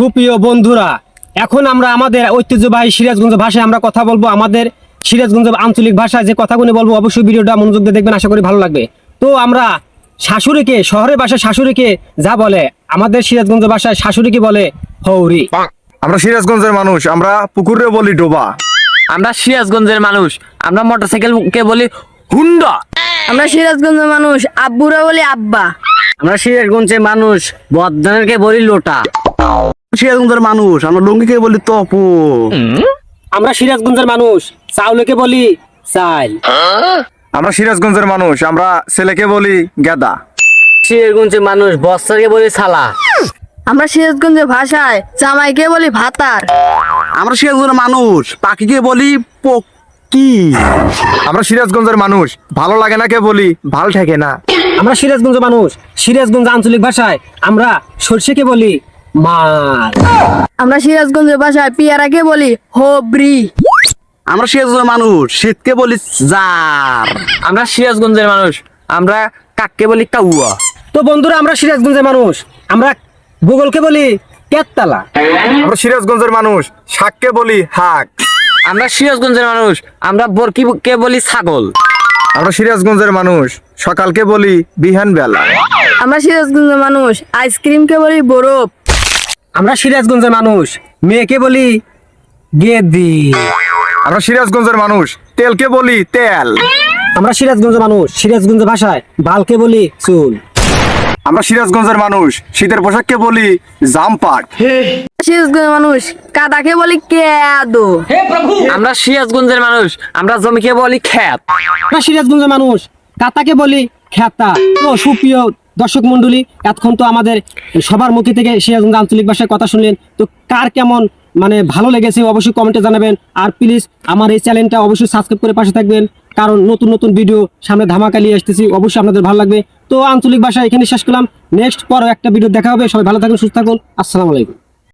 সুপ্রিয় বন্ধুরা এখন আমরা আমাদের ঐতিহ্যবাহী সিরাজগঞ্জ ভাষায় আমরা কথা বলব। আমাদের সিরাজগঞ্জ আঞ্চলিক ভাষায় যে কথাগুলো বলব অবশ্যই ভিডিওটা মনোযোগ দিয়ে দেখবেন আশা করি ভালো লাগবে। তো আমরা শাশুড়িকে শহরের ভাষায় শাশুড়িকে যা বলে আমাদের সিরাজগঞ্জ ভাষায় শাশুড়িকে বলে হৌরি। আমরা সিরাজগঞ্জের মানুষ আমরা পুকুরে বলি ডোবা। আমরা সিরাজগঞ্জের মানুষ আমরা মোটরসাইকেলকে বলি হুন্ডা। আমরা সিরাজগঞ্জের মানুষ আব্বুরা বলি আব্বা। আমরা সিরাজগঞ্জের মানুষ বদনানকে বলি লোটা। সিরাজগঞ্জের মানুষ আমরা লুঙ্গিকে বলি তপু। আমরা সিরাজগঞ্জের মানুষ চাউলকে বলি চাইল। আমরা সিরাজগঞ্জের মানুষ আমরা ছেলেকে বলি গেদা। সিরাজগঞ্জের মানুষ বস্তাকে বলি সালা আমরা সিরাজগঞ্জের ভাষায় জামাইকে বলি ভাতার। আমরা সিরাজগঞ্জের মানুষ পাখিকে বলি পকি আমরা সিরাজগঞ্জের মানুষ ভালো লাগে না কে বলি ভালো ঠেকে না। আমরা সিরাজগঞ্জের মানুষ সিরাজগঞ্জ আঞ্চলিক ভাষায় আমরা সর্ষেকে বলি মার আমরা সিরাজগঞ্জের ভাষায় পিয়ারাকে বলি হবরি। আমরা সিরাজগঞ্জের মানুষ শীতকে বলি জার। আমরা সিরাজগঞ্জের মানুষ আমরা কাককে বলি কাউয়া। তো বন্ধুরা আমরা সিরাজগঞ্জের মানুষ আমরা ভূগোলকে বলি কেততালা। আমরা সিরাজগঞ্জের মানুষ শাককে বলি হাক। আমরা সিরাজগঞ্জের মানুষ আমরা বরকিকে বলি ছাগল। আমরা সিরাজগঞ্জের মানুষ সকালকে বলি বিহান বেলা আমরা সিরাজগঞ্জের মানুষ আইসক্রিমকে বলি বরফ। আমরা সিরাজগঞ্জের মানুষ। মেয়েকে বলি গেদি। আমরা সিরাজগঞ্জের মানুষ। তেলকে বলি তেল। আমরা সিরাজগঞ্জের মানুষ। সিরাজগঞ্জ ভাষায় বালকে বলি চুল। আমরা সিরাজগঞ্জের মানুষ। শীতের পোশাককে বলি জামপাট। সিরাজগঞ্জের মানুষ। কাদাকে বলি কেদো। আমরা সিরাজগঞ্জের মানুষ। আমরা জমিকে বলি খ্যাত। আমরা সিরাজগঞ্জের মানুষ। কাতাকে বলি খ্যাতা। তো সুপ্রিয় দর্শক মন্ডলী এতক্ষণ তো আমাদের সবার মুখে থেকে সিরাজগঞ্জ আঞ্চলিক ভাষায় কথা শুনলেন। তো কার কেমন মানে ভালো লেগেছে অবশ্যই কমেন্টে জানাবেন। আর প্লিজ আমার এই চ্যানেলটা অবশ্যই সাবস্ক্রাইব করে পাশে থাকবেন। কারণ নতুন নতুন ভিডিও সামনে ধামাকা নিয়ে আসতেছি, অবশ্যই আপনাদের ভালো লাগবে। তো আঞ্চলিক ভাষা এখানে শেষ করলাম। নেক্সট পরও একটা ভিডিও দেখা হবে। সবাই ভালো থাকুন, সুস্থ থাকুন। আসসালামু আলাইকুম।